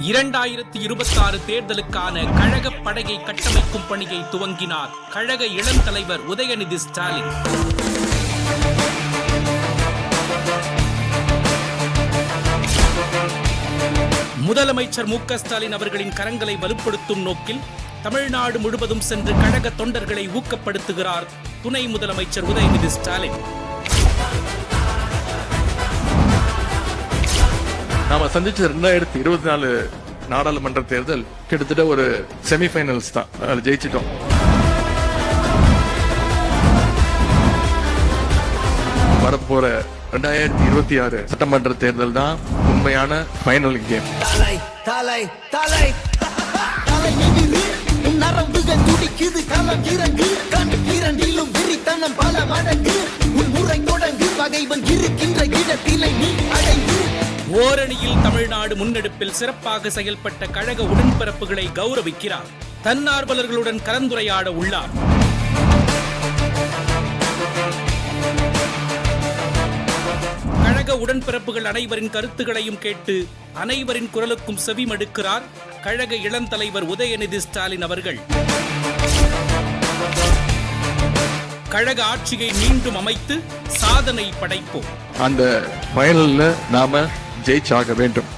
இரண்டாயிரத்தி இருபத்தாறு தேர்தலுக்கான கழக படையை கட்டமைக்கும் பணியை துவங்கினார் கழக இளம் தலைவர் உதயநிதி ஸ்டாலின். முதலமைச்சர் மு ஸ்டாலின் அவர்களின் கரங்களை வலுப்படுத்தும் நோக்கில் தமிழ்நாடு முழுவதும் சென்று கழக தொண்டர்களை ஊக்கப்படுத்துகிறார் துணை முதலமைச்சர் உதயநிதி ஸ்டாலின். நாம சந்திச்ச ரெண்டாயிரத்தி இருபத்தி நாலு நாடாளுமன்ற தேர்தல் கிட்டத்தட்ட ஒரு செமிஃபைனல்ஸ் தான். அதில் ஜெயிச்சிட்டோம். வரப்போற ரெண்டாயிரத்தி இருபத்தி ஆறு சட்டமன்ற தேர்தல் தான் உண்மையான ஃபைனல் கேம் தலை தலை தலை. நரம்புகள் துடிக்குது களம் இறங்கு. கண் இரண்டிலும் விரித்தனம் பல மடங்கு. உன் முறை தொடங்கு பகைவன் இருக்கின்ற இடத்திலை நீ ஓரணியில் தமிழ்நாடு முன்னெடுப்பில் சிறப்பாக செயல்பட்ட கழக உடன்பிறப்புகளை கௌரவிக்கிறார். தன்னார்வலர்களுடன் கலந்துரையாட உள்ளார். கழக உடன்பிறப்புகள் அனைவரின் கருத்துகளையும் கேட்டு அனைவரின் குரலுக்கும் செவிமடுக்கிறார் கழக இளந்தலைவர் உதயநிதி ஸ்டாலின் அவர்கள். கழக ஆட்சியை மீண்டும் அமைத்து சாதனை படைப்போம். அந்த ஃபைனல்ல நாம ஜெயிச்சாக வேண்டும்.